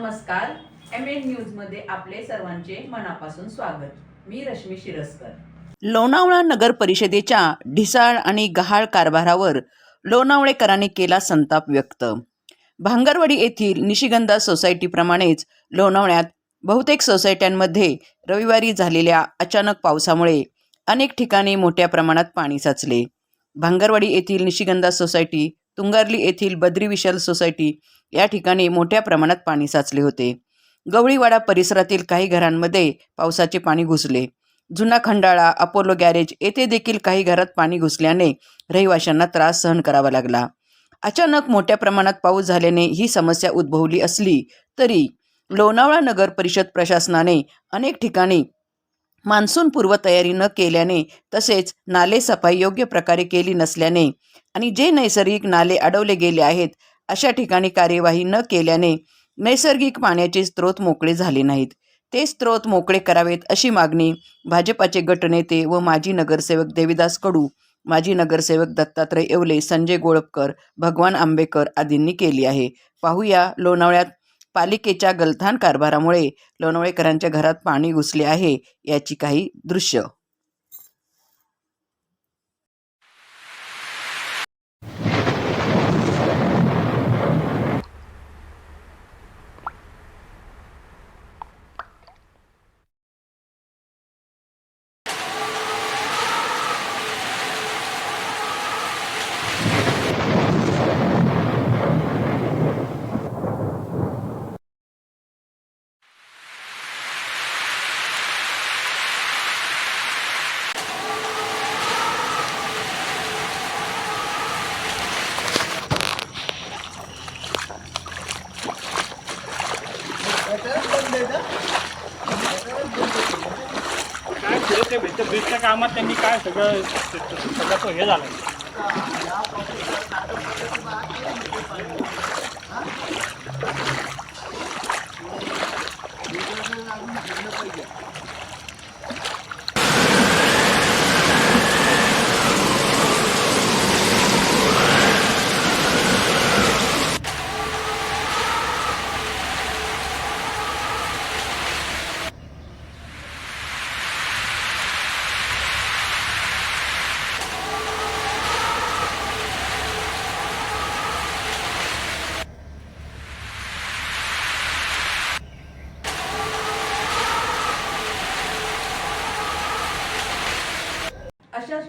नमस्कार. M N न्यूजमध्ये आपले सर्वांचे मनापासून स्वागत. मी रश्मी शिरस्कर. लोणावळा नगर परिषदेच्या ढिसाळ आणि गहाळ कारभारावर लोणावळेकरांनी केला संताप व्यक्त. भांगरवाडी येथील निशिगंधा सोसायटीप्रमाणेच लोणावळ्यात बहुतेक सोसायट्यांमध्ये रविवारी झालेल्या अचानक पावसामुळे अनेक ठिकाणी मोठ्या प्रमाणात पाणी साचले. भांगरवाडी येथील निशिगंधा सोसायटी तुंगारली येथील बद्री विशाल सोसायटी या ठिकाणी मोठ्या प्रमाणात पाणी साचले होते. गवळीवाडा परिसरातील काही घरांमध्ये पावसाचे पाणी घुसले. जुना खंडाळा अपोलो गॅरेज येथे देखील काही घरात पाणी घुसल्याने रहिवाशांना त्रास सहन करावा लागला. अचानक मोठ्या प्रमाणात पाऊस झाल्याने ही समस्या उद्भवली असली तरी लोणावळा नगर परिषद प्रशासनाने अनेक ठिकाणी मान्सून पूर्व तयारी न केल्याने तसेच नाले सफाई योग्य प्रकारे केली नसल्याने आणि जे नैसर्गिक नाले अडवले गेले आहेत अशा ठिकाणी कार्यवाही न केल्याने नैसर्गिक पाण्याचे स्रोत मोकळे झाले नाहीत. ते स्रोत मोकळे करावेत अशी मागणी भाजपाचे गटनेते व माजी नगरसेवक देविदास कडू माजी नगरसेवक दत्तात्रय येवले संजय गोळपकर भगवान आंबेकर आदींनी केली आहे. पाहूया लोणावळ्यात पालिकेच्या गलथान कारभारामुळे लोणावळेकरांच्या घरात पाणी घुसले आहे याची काही दृश्य. काय फिरत ते भेटतं ब्रिजच्या कामात त्यांनी काय सगळं सगळं हे झालं